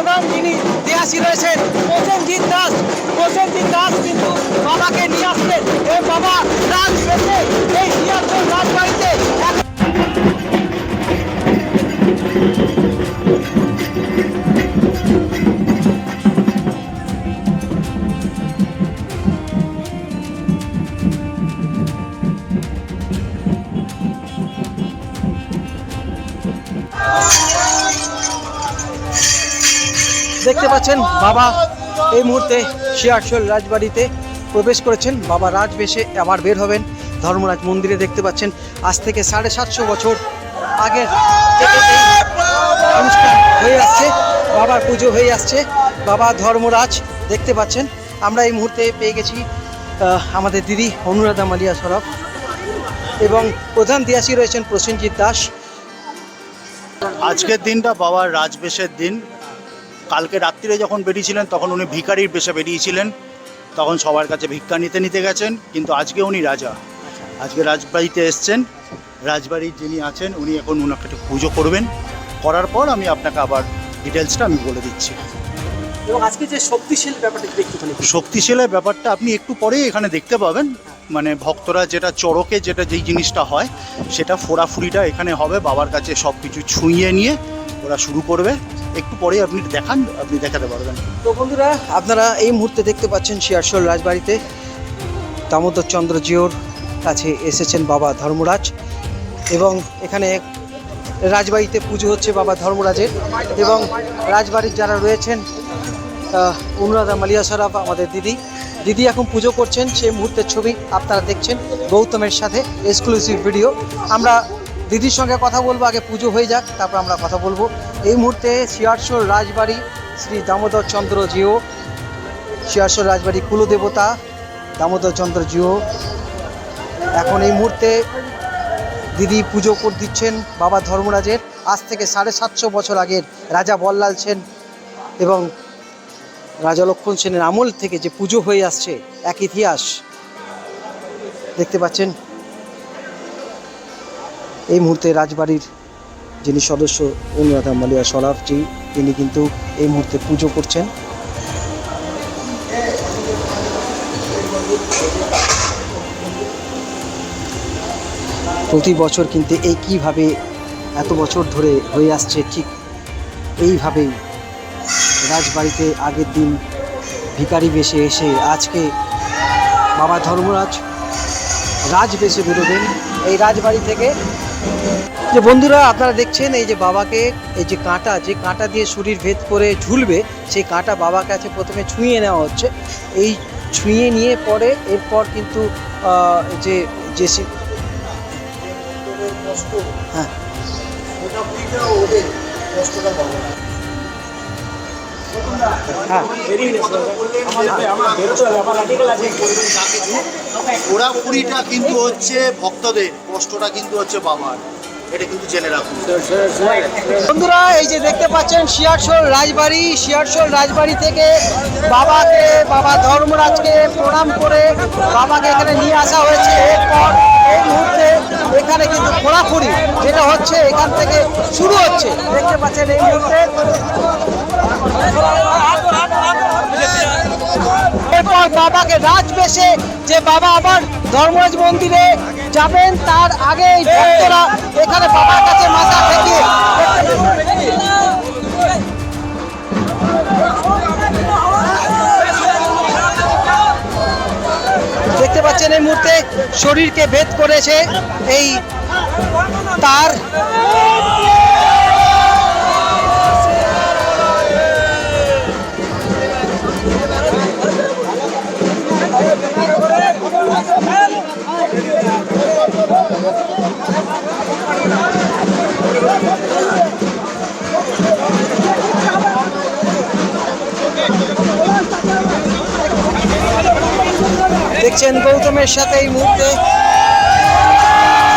বনাম যিনি দেহাসী রয়েছেন প্রসেনজিৎ পাচ্ছেন বাবা। এই মুহূর্তে শিয়ারশোল রাজবাড়িতে প্রবেশ করেছেন। বাবা রাজবেশে আবার বের হবেন। ধর্মরাজ মন্দিরে দেখতে পাচ্ছেন, আজ থেকে সাড়ে সাতশো বছর আগের অনুষ্ঠান হয়ে আসছে। বাবার পুজো হয়ে আসছে। বাবা ধর্মরাজ দেখতে পাচ্ছেন। আমরা এই মুহূর্তে পেয়ে গেছি আমাদের দিদি অনুরাধা মালিয়া সরফ এবং প্রধান দিয়াসী রয়েছেন প্রসেনজিৎ দাস। আজকের দিনটা বাবার রাজবেশের দিন। কালকে রাত্রিরে যখন বেরিয়েছিলেন তখন উনি ভিখারির বেশে বেরিয়েছিলেন। তখন সবার কাছে ভিক্ষা নিতে নিতে গেছেন কিন্তু আজকে উনি রাজা। আজকে রাজবাড়িতে এসছেন। রাজবাড়ির যিনি আছেন উনি এখন ওনাকে একটু পুজো করবেন। করার পর আমি আপনাকে আবার ডিটেলসটা আমি বলে দিচ্ছি। এবং আজকে যে শক্তিশীল ব্যাপারটা একটুখানি শক্তিশালের ব্যাপারটা আপনি একটু পরেই এখানে দেখতে পাবেন। মানে ভক্তরা যেটা চড়কে যেটা যেই জিনিসটা হয়, সেটা ফোড়াফুড়িটা এখানে হবে। বাবার কাছে সব কিছু ছুঁয়ে নিয়ে ওরা শুরু করবে। একটু পরেই আপনি দেখান, আপনি দেখাতে পারবেন। তো বন্ধুরা, আপনারা এই মুহূর্তে দেখতে পাচ্ছেন শিয়ারশোল রাজবাড়িতে দামোদর চন্দ্র জিওর কাছে এসেছেন বাবা ধর্মরাজ এবং এখানে রাজবাড়িতে পুজো হচ্ছে বাবা ধর্মরাজের এবং রাজবাড়ির যারা রয়েছেন অনুরাধা মালিয়া সরাফ আমাদের দিদি দিদি এখন পুজো করছেন সেই মুহূর্তের ছবি আপনারা দেখছেন গৌতমের সাথে এক্সক্লুসিভ ভিডিও আমরা দিদির সঙ্গে কথা বলব, আগে পুজো হয়ে যাক, তারপর আমরা কথা বলব। এই মুহূর্তে শিয়ারশোল রাজবাড়ি শ্রী দামোদর চন্দ্র জিও শিয়ারশোল রাজবাড়ি কুলদেবতা, দামোদর চন্দ্র জিও। এখন এই মুহূর্তে দিদি পুজো করে দিচ্ছেন বাবা ধর্মরাজের। আজ থেকে সাড়ে সাতশো বছর আগের রাজা বল্লাল সেন এবং রাজা লক্ষণ সেনের আমল থেকে যে পুজো হয়ে আসছে, এক ইতিহাস। দেখতে পাচ্ছেন? এই মুহূর্তে রাজবাড়ির যিনি সদস্য, অনুরাধা মালিয়া সরাফজি তিনি কিন্তু এই মুহূর্তে পুজো করছেন। প্রতি বছর কিন্তু এই কীভাবে এত বছর ধরে হয়ে আসছে, ঠিক এইভাবেই রাজবাড়িতে আগের দিন ভিখারি বেশে এসে আজকে বাবা ধর্মরাজ রাজ বেশে বেরোবেন এই রাজবাড়ি থেকে। যে বন্ধুরা, আপনারা দেখছেন এই যে বাবাকে, এই যে কাঁটা যে কাঁটা দিয়ে শরীর ভেদ করে ঝুলবে, সেই কাঁটা বাবার কাছে প্রথমে ছুঁয়ে নেওয়া হচ্ছে। এই ছুঁয়ে নিয়ে পরে এরপর কিন্তু যে যে সি- হ্যাঁ। পোড়াপুরিটা কিন্তু হচ্ছে ভক্তদের কষ্টটা কিন্তু হচ্ছে বাবার। এটা কিন্তু জেনে রাখুন। বন্ধুরা এই যে দেখতে পাচ্ছেন শিয়ারশোল রাজবাড়ি শিয়ারশোল রাজবাড়ি থেকে বাবাকে বাবা ধর্মরাজকে প্রণাম করে বাবাকে এখানে নিয়ে আসা হয়েছে। এরপর এই মুহূর্তে এখানে কিন্তু খোঁড়াখুড়ি যেটা হচ্ছে এখান থেকে শুরু হচ্ছে। দেখতে পাচ্ছেন এই মুহূর্তে। এরপর বাবাকে রাজ রাজবেশে যে বাবা আবার ধর্মরাজ মন্দিরে যাবেন, তার আগে ভক্তরা এখানে বাবার কাছে মাথা ঠেকিয়ে দেখতে পাচ্ছেন এই মুহূর্তে শরীরকে ভেদ করেছে এই তার। দেখছেন গৌতমের সাথে এই মুহূর্তে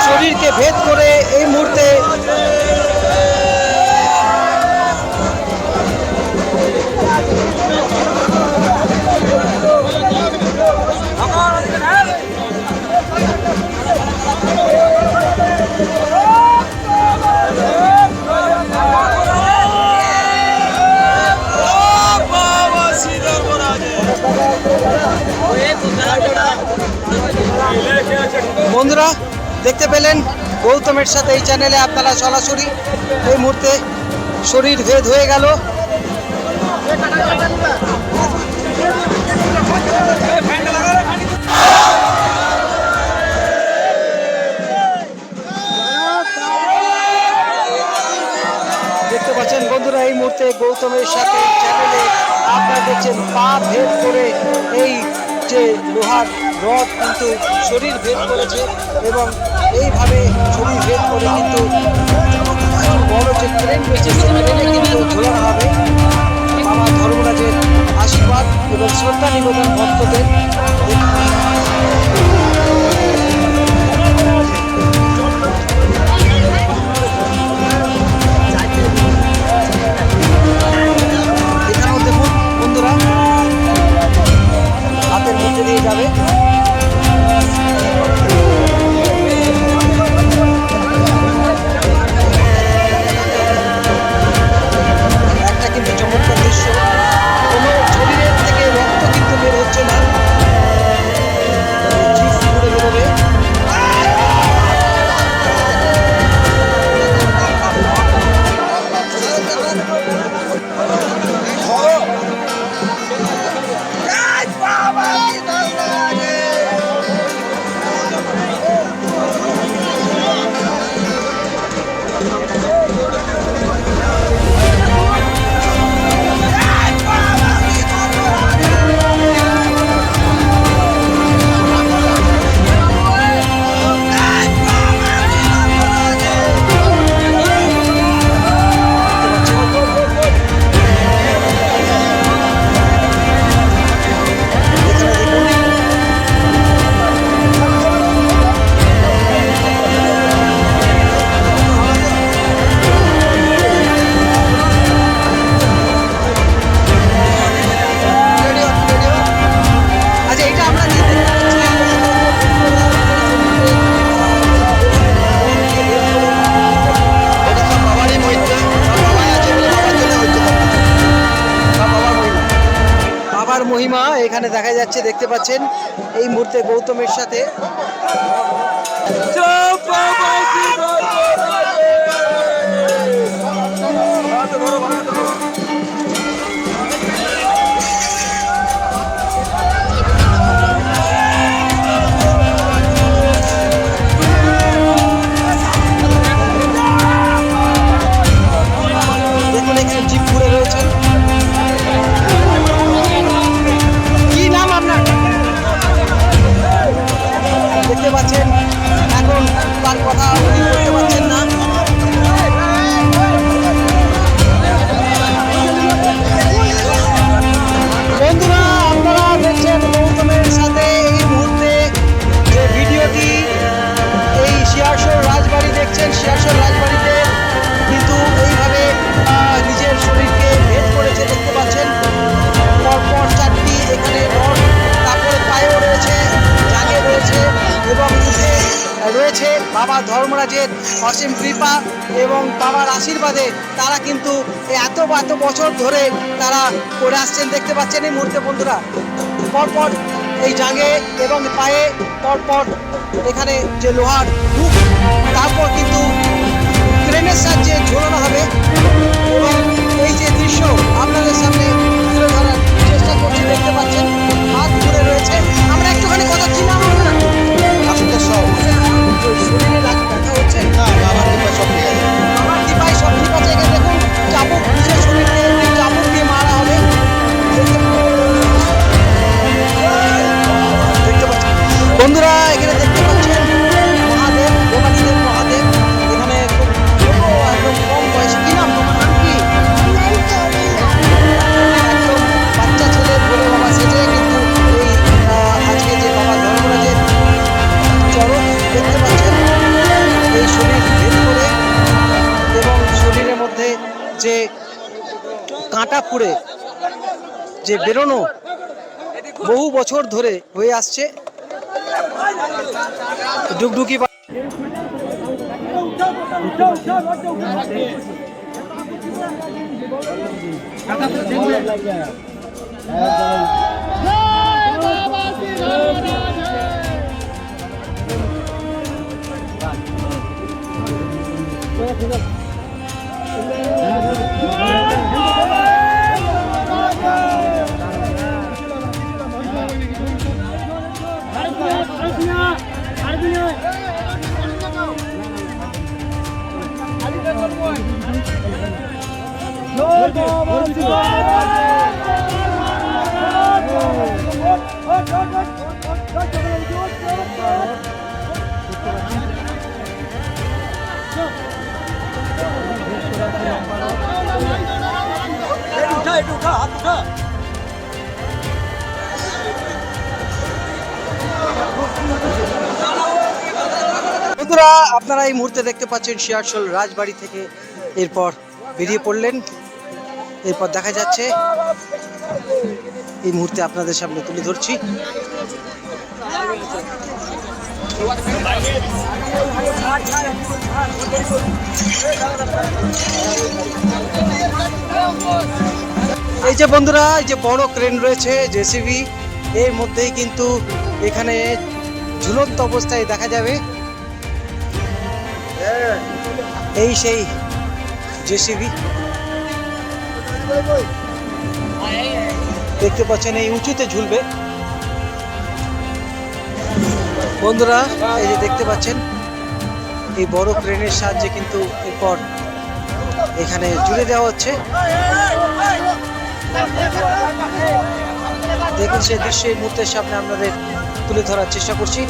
শরীরকে ভেদ করে এই মুহূর্তে বন্ধুরা, দেখতে পেলেন গৌতমের সাথে এই চ্যানেলে আপনারা সরাসরি এই মুহূর্তে শরীর ভেদ হয়ে গেল। দেখতে পাচ্ছেন বন্ধুরা, এই মুহূর্তে গৌতমের সাথে চ্যানেলে আপনারা দেখছেন পা ভেদ করে এই যে লোহার রড কিন্তু শরীর ভেদ করেছে এবং এইভাবে শরীর ভেদ করে কিন্তু বড় যে ক্রেন রয়েছে কিন্তু ঝোলানো হবে। ধর্মরাজের আশীর্বাদ এবং শ্রদ্ধা নিবেদন ভক্তদের। হাতের oh দেখতে পাচ্ছেন এই মুহূর্তে গৌতমের সাথে। তারা করে আসছেন দেখতে পাচ্ছেন এই মুহূর্তে বন্ধুরা। পরপর এই জাঙ্গে এবং পায়ে পরপর এখানে যে লোহার মুখ তারপর কিন্তু ক্রেনের সাহায্যে ঝোলানো হবে। এবং এই যে দৃশ্য আপনাদের সামনে তুলে ধরার চেষ্টা করছি দেখতে পাচ্ছেন হাত ধরে রয়েছে। আমরা একটুখানি কথা না আসলে সব শরীরে ব্যথা হচ্ছে? না বাবার কৃপায় সব ঠিক আছে। আমার কৃপায় সব ঠিক আছে। এখানে দেখুন চাবুক নিজের শরীরকে বন্ধুরা, এখানে দেখতে পাচ্ছেন মহাদেব দেবাদিদেব মহাদেব। এখানে একদম কম বয়স, কি বাচ্চা ছেলে কিন্তু আজকে যে বাবা ধর্মরাজের চরণ দেখতে পাচ্ছেন এই শরীর ভেদ এবং শরীরের মধ্যে যে কাঁটা পুড়ে, যে বেরোনো বহু বছর ধরে হয়ে আসছে। ডুগডুকি Thank. আপনারা এই মুহূর্তে দেখতে পাচ্ছেন শিয়ারশোল রাজবাড়ি থেকে এরপর বেরিয়ে পড়লেন। এরপর দেখা যাচ্ছে এই মুহূর্তে আপনাদের সামনে তুলে ধরছি। এই যে বন্ধুরা, এই যে বড় ক্রেন রয়েছে, জেসিবি, এর মধ্যেই কিন্তু এখানে ঝুলন্ত অবস্থায় দেখা যাবে। এই সেই জেসিবি। দেখতে পাচ্ছেন, এই উঁচুতে ঝুলবে। বন্ধুরা, এই যে দেখতে পাচ্ছেন, এই বড় ক্রেনের সাহায্যে কিন্তু এরপর এখানে জুড়ে দেওয়া হচ্ছে। দেখুন, সেই দৃশ্য, এই মুহূর্তের সামনে আপনাদের তুলে ধরার চেষ্টা করছি।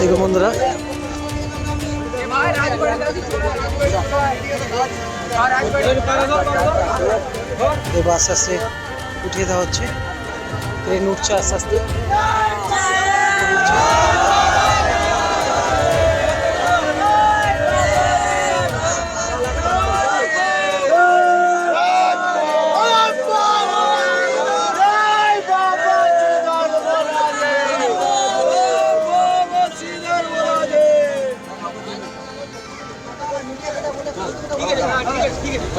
দেখুন বন্ধুরা। এবার আস্তে আস্তে উঠিয়ে দেওয়া হচ্ছে। ট্রেন উঠছে আস্তে আস্তে।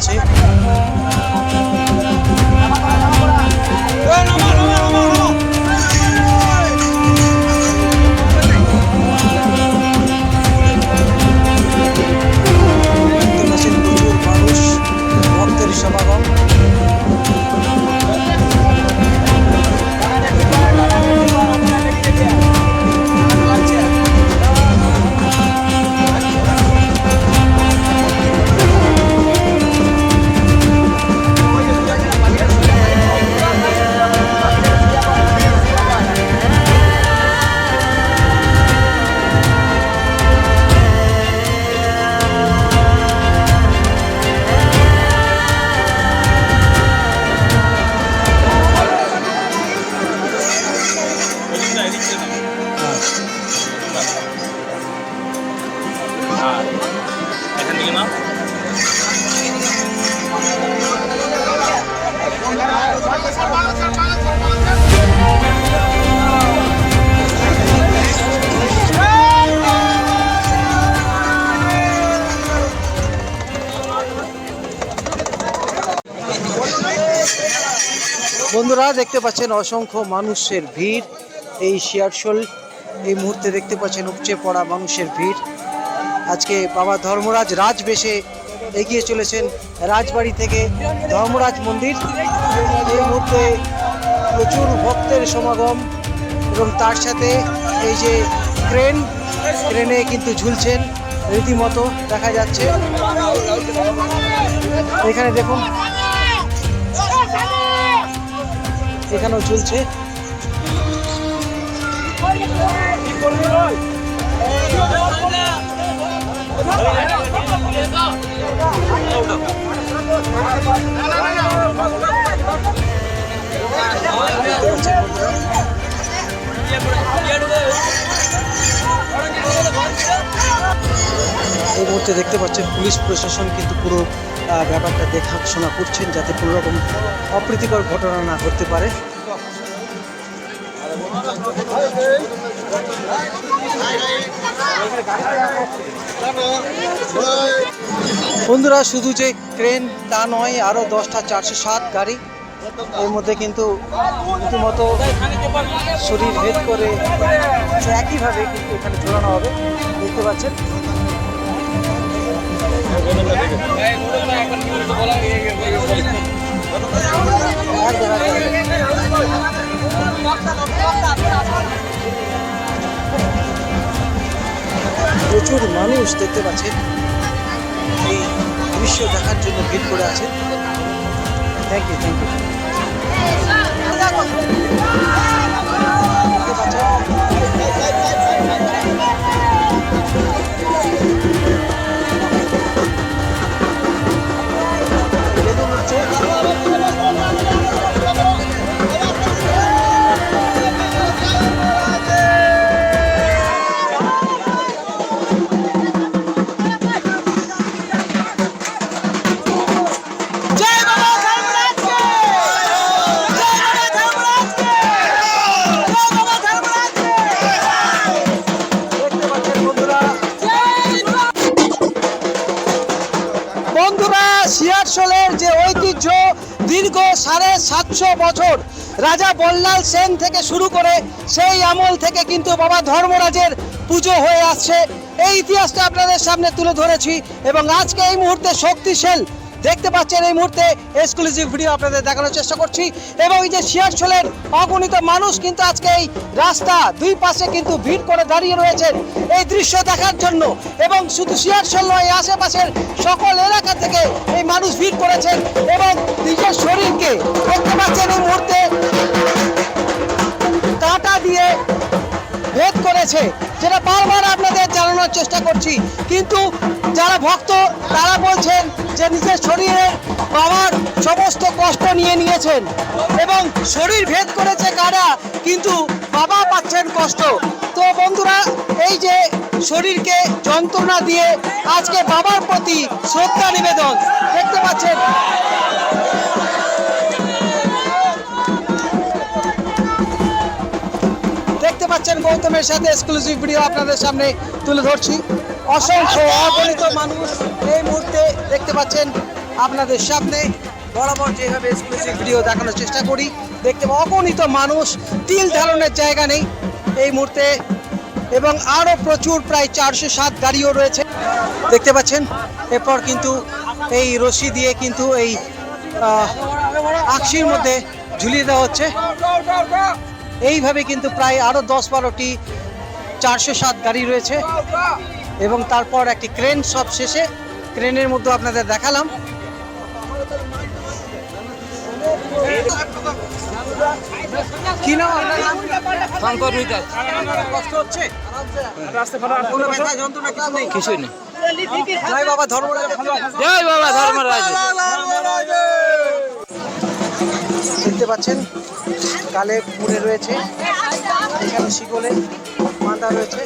দেখতে পাচ্ছেন অসংখ্য মানুষের ভিড় এই শিয়ারশোল। এই মুহূর্তে দেখতে পাচ্ছেন উপচে পড়া মানুষের ভিড়। আজকে বাবা ধর্মরাজ রাজবেশে এগিয়ে চলেছেন রাজবাড়ি থেকে ধর্মরাজ মন্দির। এই মুহূর্তে প্রচুর ভক্তের সমাগম এবং তার সাথে এই যে ক্রেন, ক্রেনে কিন্তু ঝুলছেন রীতিমতো, দেখা যাচ্ছে। এখানে দেখুন এখানেও চলছে। এই মুহূর্তে দেখতে পাচ্ছেন পুলিশ প্রশাসন কিন্তু পুরো ব্যাপারটা দেখাশোনা করছেন যাতে কোনো রকম অপ্রীতিকর ঘটনা না ঘটতে পারে বন্ধুরা, শুধু যে ক্রেন তা নয় আরও দশটা চারশো সাত গাড়ি এর মধ্যে কিন্তু রীতিমতো শরীর ভেদ করে একইভাবে কিন্তু এখানে ঝোলানো হবে দেখতে পাচ্ছেন। প্রচুর মানুষ দেখতে পাচ্ছেন এই দৃশ্য দেখার জন্য ভিড় করে আছে। Thank you thank you Ballal Sen থেকে শুরু করে সেই আমল থেকে কিন্তু বাবা ধর্মরাজের পুজো হয়ে আসছে। এই ইতিহাসটা আপনাদের সামনে তুলে ধরেছি এবং আজকে এই মুহূর্তে শক্তিশাল দেখতে পাচ্ছেন এই মুহূর্তে এক্সক্লুসিভ ভিডিও আপনাদের দেখানোর চেষ্টা করছি। এবং এই যে শিয়ারশোলের অগণিত মানুষ কিন্তু আজকে এই রাস্তা দুই পাশে কিন্তু ভিড় করে দাঁড়িয়ে রয়েছেন এই দৃশ্য দেখার জন্য। এবং শুধু শিয়ারশোল নয় আশেপাশের সকল এলাকা থেকে এই মানুষ ভিড় করেছেন এবং নিজের শরীরকে দেখতে পাচ্ছেন এই মুহূর্তে। কাঁটা দিয়ে ভেদ করেছে, যেটা বারবার আপনাদের জানানোর চেষ্টা করছি। কিন্তু যারা ভক্ত, তারা বলছেন যে নিজের শরীরে বাবার সমস্ত কষ্ট নিয়ে নিয়েছেন এবং শরীর ভেদ করেছে কারা, কিন্তু বাবা পাচ্ছেন কষ্ট। তো বন্ধুরা, এই যে শরীরকে যন্ত্রণা দিয়ে আজকে বাবার প্রতি শ্রদ্ধা নিবেদন, দেখতে পাচ্ছেন। পাচ্ছেন গৌতমের সাথে এক্সক্লুসিভ ভিডিও আপনাদের সামনে তুলে ধরছি। অসংখ্য অগণিত মানুষ এই মুহূর্তে দেখতে পাচ্ছেন আপনাদের সামনে। বরাবর যেভাবে এক্সক্লুসিভ ভিডিও দেখানোর চেষ্টা করি দেখতে অগণিত মানুষ তিল ধারণের জায়গা নেই এই মুহূর্তে এবং আরও প্রচুর প্রায় চারশো সাত গাড়িও রয়েছে। দেখতে পাচ্ছেন এরপর কিন্তু এই রশি দিয়ে কিন্তু এই আহ, আকশির মধ্যে ঝুলিয়ে দেওয়া হচ্ছে। এইভাবে কিন্তু প্রায় আরও দশ বারোটি চারশো সাত গাড়ি রয়েছে। এবং তারপর একটি ক্রেন সব শেষে ক্রেনের মধ্যে আপনাদের দেখালাম। কি নাম? শঙ্কর কষ্ট হচ্ছে? কিছুই নেই। জয় বাবা ধর্মরাজ। জয় বাবা ধর্মরাজ। দেখতে পাচ্ছেন কালে পুরে রয়েছে এখানে শিকলে বাঁধা রয়েছে।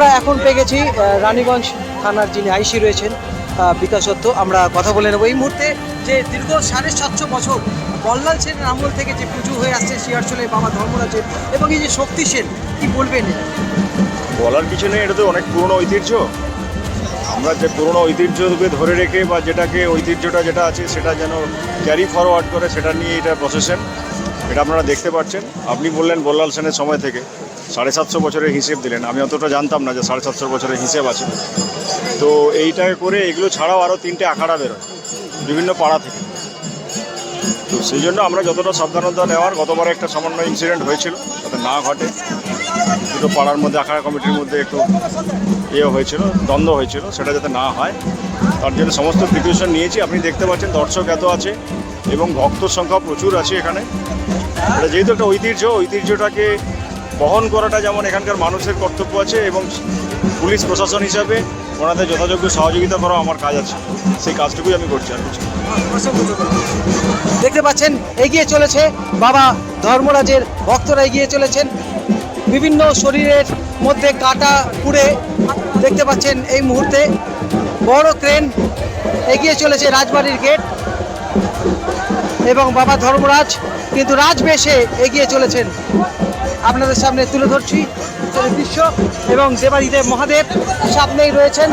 আমরা এখন পেয়ে গেছি রানীগঞ্জ থানার যিনি আইসি রয়েছেন আহ, বিকাশ দত্ত। আমরা কথা বলে নেব। এই মুহূর্তে যে দীর্ঘ সাড়ে সাতশো বছর বল্লাল সেনের আমল থেকে যে পুজো হয়ে আসছে শিয়ারচলে বাবা ধর্মরাজের এবং এই যে শক্তি সেন কি বলবেন বলার কিছু নেই এটা তো অনেক পুরনো ঐতিহ্য। আমরা যে পুরনো ঐতিহ্যকে ধরে রেখে বা যেটাকে ঐতিহ্যটা যেটা আছে সেটা যেন ক্যারি ফরওয়ার্ড করে সেটা নিয়ে এটা প্রসেশন এটা আপনারা দেখতে পাচ্ছেন। আপনি বললেন বল্লাল সেনের সময় থেকে। সাড়ে সাতশো বছরের হিসেব দিলেন। আমি অতটা জানতাম না যে সাড়ে সাতশো বছরের হিসেব আছে। তো এইটা করে এগুলো ছাড়াও আরও তিনটে আখাড়া বেরোয় বিভিন্ন পাড়া থেকে। তো সেই জন্য আমরা যতটা সাবধানতা নেওয়ার, গতবার একটা সামান্য ইনসিডেন্ট হয়েছিল যাতে না ঘটে। দুটো পাড়ার মধ্যে, আখাড়া কমিটির মধ্যে একটু ইয়ে হয়েছিল, দ্বন্দ্ব হয়েছিল, সেটা যাতে না হয়। তার জন্য সমস্ত প্রিপারেশন নিয়েছি। আপনি দেখতে পাচ্ছেন দর্শক এত আছে এবং ভক্তর সংখ্যা প্রচুর আছে এখানে। যেহেতু একটা ঐতিহ্য, ঐতিহ্যটাকে বহন করাটা যেমন এখানকার মানুষের কর্তব্য আছে এবং পুলিশ প্রশাসন হিসাবে ওনাদের যথাযোগ্য সহযোগিতা করা আমার কাজ আছে। সেই কাজটুকুই আমি করছি আর কিছু দেখতে পাচ্ছেন, এগিয়ে চলেছে বাবা ধর্মরাজের, ভক্তরা এগিয়ে চলেছেন। বিভিন্ন শরীরের মধ্যে কাটা পুড়ে দেখতে পাচ্ছেন এই মুহূর্তে। বড় ক্রেন এগিয়ে চলেছে রাজবাড়ির গেট এবং বাবা ধর্মরাজ কিন্তু রাজবেশে এগিয়ে চলেছেন। আপনাদের সামনে তুলে ধরছি দৃশ্য এবং দেবাদিদেব মহাদেব সামনেই রয়েছেন।